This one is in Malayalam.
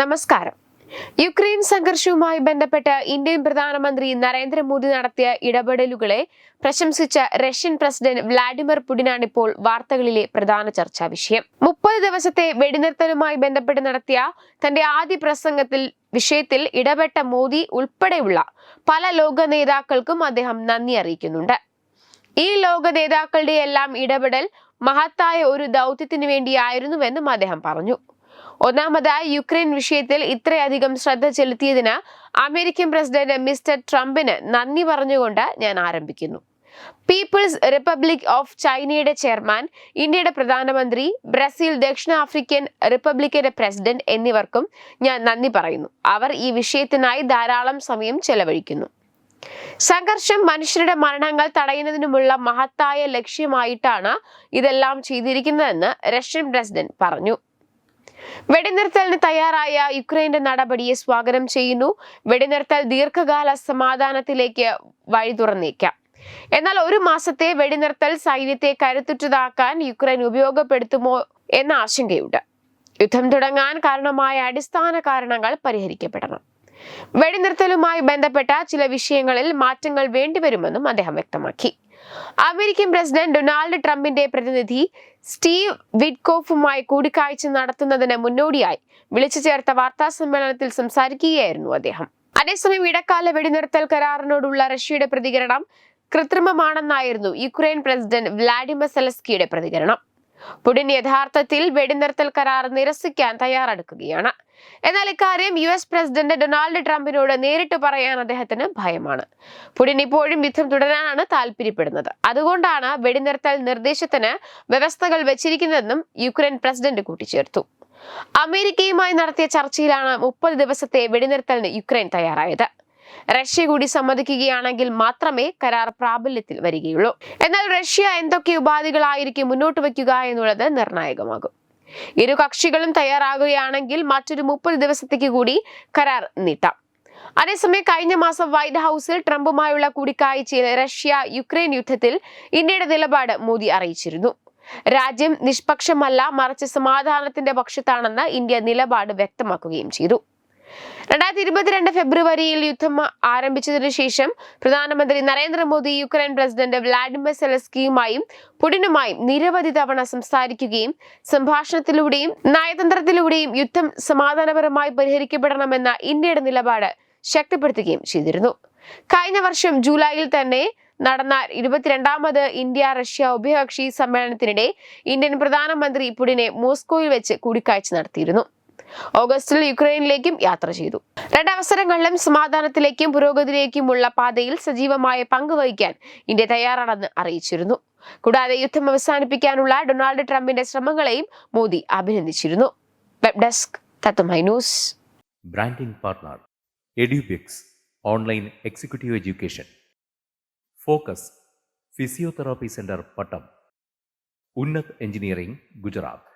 നമസ്കാരം. യുക്രൈൻ സംഘർഷവുമായി ബന്ധപ്പെട്ട് ഇന്ത്യൻ പ്രധാനമന്ത്രി നരേന്ദ്രമോദി നടത്തിയ ഇടപെടലുകളെ പ്രശംസിച്ച റഷ്യൻ പ്രസിഡന്റ് വ്ളാഡിമിർ പുടിനാണിപ്പോൾ വാർത്തകളിലെ പ്രധാന ചർച്ചാ വിഷയം. മുപ്പത് ദിവസത്തെ വെടിനിർത്തലുമായി ബന്ധപ്പെട്ട് നടത്തിയ തന്റെ ആദ്യ പ്രസംഗത്തിൽ വിഷയത്തിൽ ഇടപെട്ട മോദി ഉൾപ്പെടെയുള്ള പല ലോക നേതാക്കൾക്കും അദ്ദേഹം നന്ദി അറിയിക്കുന്നുണ്ട്. ഈ ലോക നേതാക്കളുടെ എല്ലാം ഇടപെടൽ മഹത്തായ ഒരു ദൗത്യത്തിന് വേണ്ടിയായിരുന്നുവെന്നും അദ്ദേഹം പറഞ്ഞു. ഒന്നാമതായി യുക്രൈൻ വിഷയത്തിൽ ഇത്രയധികം ശ്രദ്ധ ചെലുത്തിയതിന് അമേരിക്കൻ പ്രസിഡന്റ് മിസ്റ്റർ ട്രംപിന് നന്ദി പറഞ്ഞുകൊണ്ട് ഞാൻ ആരംഭിക്കുന്നു. പീപ്പിൾസ് റിപ്പബ്ലിക് ഓഫ് ചൈനയുടെ ചെയർമാൻ ഇന്ത്യയുടെ പ്രധാനമന്ത്രി ബ്രസീൽ ദക്ഷിണാഫ്രിക്കൻ റിപ്പബ്ലിക്കിന്റെ പ്രസിഡന്റ് എന്നിവർക്കും ഞാൻ നന്ദി പറയുന്നു. അവർ ഈ വിഷയത്തിനായി ധാരാളം സമയം ചെലവഴിക്കുന്നു. സംഘർഷം മനുഷ്യരുടെ മരണങ്ങൾ തടയുന്നതിനുമുള്ള മഹത്തായ ലക്ഷ്യമായിട്ടാണ് ഇതെല്ലാം ചെയ്തിരിക്കുന്നതെന്ന് റഷ്യൻ പ്രസിഡന്റ് പറഞ്ഞു. വെടിനിർത്തലിന് തയ്യാറായ യുക്രൈന്റെ നടപടിയെ സ്വാഗതം ചെയ്യുന്നു. വെടിനിർത്തൽ ദീർഘകാല സമാധാനത്തിലേക്ക് വഴി തുറന്നേക്കാം. എന്നാൽ ഒരു മാസത്തെ വെടിനിർത്തൽ സൈന്യത്തെ കരുത്തുറ്റതാക്കാൻ യുക്രൈൻ ഉപയോഗപ്പെടുത്തുമോ എന്ന ആശങ്കയുണ്ട്. യുദ്ധം തുടങ്ങാൻ കാരണമായ അടിസ്ഥാന കാരണങ്ങൾ പരിഹരിക്കപ്പെടണം. വെടിനിർത്തലുമായി ബന്ധപ്പെട്ട ചില വിഷയങ്ങളിൽ മാറ്റങ്ങൾ വേണ്ടിവരുമെന്നും അദ്ദേഹം വ്യക്തമാക്കി. അമേരിക്കൻ പ്രസിഡന്റ് ഡൊണാൾഡ് ട്രംപിന്റെ പ്രതിനിധി സ്റ്റീവ് വിഡ്കോഫുമായി കൂടിക്കാഴ്ച നടത്തുന്നതിന് മുന്നോടിയായി വിളിച്ചു ചേർത്ത വാർത്താ സമ്മേളനത്തിൽ സംസാരിക്കുകയായിരുന്നു അദ്ദേഹം. അതേസമയം ഇടക്കാല വെടിനിർത്തൽ കരാറിനോടുള്ള റഷ്യയുടെ പ്രതികരണം കൃത്രിമമാണെന്നായിരുന്നു യുക്രൈൻ പ്രസിഡന്റ് വ്ളാഡിമിർ സെലസ്കിയുടെ പ്രതികരണം. പുടിൻ യഥാർത്ഥത്തിൽ വെടിനിർത്തൽ കരാർ നിരസിക്കാൻ തയ്യാറെടുക്കുകയാണ്. എന്നാൽ ഇക്കാര്യം യു എസ് പ്രസിഡന്റ് ഡൊണാൾഡ് ട്രംപിനോട് നേരിട്ട് പറയാൻ അദ്ദേഹത്തിന് ഭയമാണ്. പുടിൻ ഇപ്പോഴും യുദ്ധം തുടരാനാണ് താല്പര്യപ്പെടുന്നത്. അതുകൊണ്ടാണ് വെടിനിർത്തൽ നിർദ്ദേശത്തിന് വ്യവസ്ഥകൾ വെച്ചിരിക്കുന്നതെന്നും യുക്രൈൻ പ്രസിഡന്റ് കൂട്ടിച്ചേർത്തു. അമേരിക്കയുമായി നടത്തിയ ചർച്ചയിലാണ് മുപ്പത് ദിവസത്തെ വെടിനിർത്തലിന് യുക്രൈൻ തയ്യാറായത്. റഷ്യ കൂടി സമ്മതിക്കുകയാണെങ്കിൽ മാത്രമേ കരാർ പ്രാബല്യത്തിൽ വരികയുള്ളൂ. എന്നാൽ റഷ്യ എന്തൊക്കെ ഉപാധികളായിരിക്കും മുന്നോട്ട് വയ്ക്കുക എന്നുള്ളത് നിർണായകമാകും. ഇരു കക്ഷികളും തയ്യാറാകുകയാണെങ്കിൽ മറ്റൊരു മുപ്പത് ദിവസത്തേക്ക് കൂടി കരാർ നീട്ടാം. അതേസമയം കഴിഞ്ഞ മാസം വൈറ്റ് ഹൗസിൽ ട്രംപുമായുള്ള കൂടിക്കാഴ്ചയിൽ റഷ്യ യുക്രൈൻ യുദ്ധത്തിൽ ഇന്ത്യയുടെ നിലപാട് മോദി അറിയിച്ചിരുന്നു. രാജ്യം നിഷ്പക്ഷമല്ല മറിച്ച് സമാധാനത്തിന്റെ പക്ഷത്താണെന്ന് ഇന്ത്യ നിലപാട് വ്യക്തമാക്കുകയും ചെയ്തു. രണ്ടായിരത്തി ഇരുപത്തിരണ്ട് ഫെബ്രുവരിയിൽ യുദ്ധം ആരംഭിച്ചതിനു ശേഷം പ്രധാനമന്ത്രി നരേന്ദ്രമോദി യുക്രൈൻ പ്രസിഡന്റ് വ്ളാഡിമിർ സെലസ്കിയുമായും പുടിനുമായും നിരവധി തവണ സംസാരിക്കുകയും സംഭാഷണത്തിലൂടെയും നയതന്ത്രത്തിലൂടെയും യുദ്ധം സമാധാനപരമായി പരിഹരിക്കപ്പെടണമെന്ന ഇന്ത്യയുടെ നിലപാട് ശക്തിപ്പെടുത്തുകയും ചെയ്തിരുന്നു. കഴിഞ്ഞ വർഷം ജൂലൈയിൽ തന്നെ നടന്ന ഇരുപത്തിരണ്ടാമത് ഇന്ത്യ റഷ്യ ഉഭയകക്ഷി സമ്മേളനത്തിനിടെ ഇന്ത്യൻ പ്രധാനമന്ത്രി പുടിനെ മോസ്കോയിൽ വെച്ച് കൂടിക്കാഴ്ച നടത്തിയിരുന്നു. ഓഗസ്റ്റിൽ യുക്രൈനിലേക്കും യാത്ര ചെയ്തു. രണ്ടവസരങ്ങളിലും സമാധാനത്തിലേക്കും പുരോഗതിയിലേക്കുമുള്ള പാതയിൽ സജീവമായ പങ്കുവഹിക്കാൻ ഇന്ത്യ തയ്യാറാണെന്ന് അറിയിച്ചിരുന്നു. കൂടാതെ യുദ്ധം അവസാനിപ്പിക്കാനുള്ള ഡൊണാൾഡ് ട്രംപിന്റെ ശ്രമങ്ങളെയും Modi അഭിനന്ദിച്ചിരുന്നു. Web desk news. Branding partner Edubix online executive education. Focus physiotherapy centre Pattom. Unnath engineering Gujarat.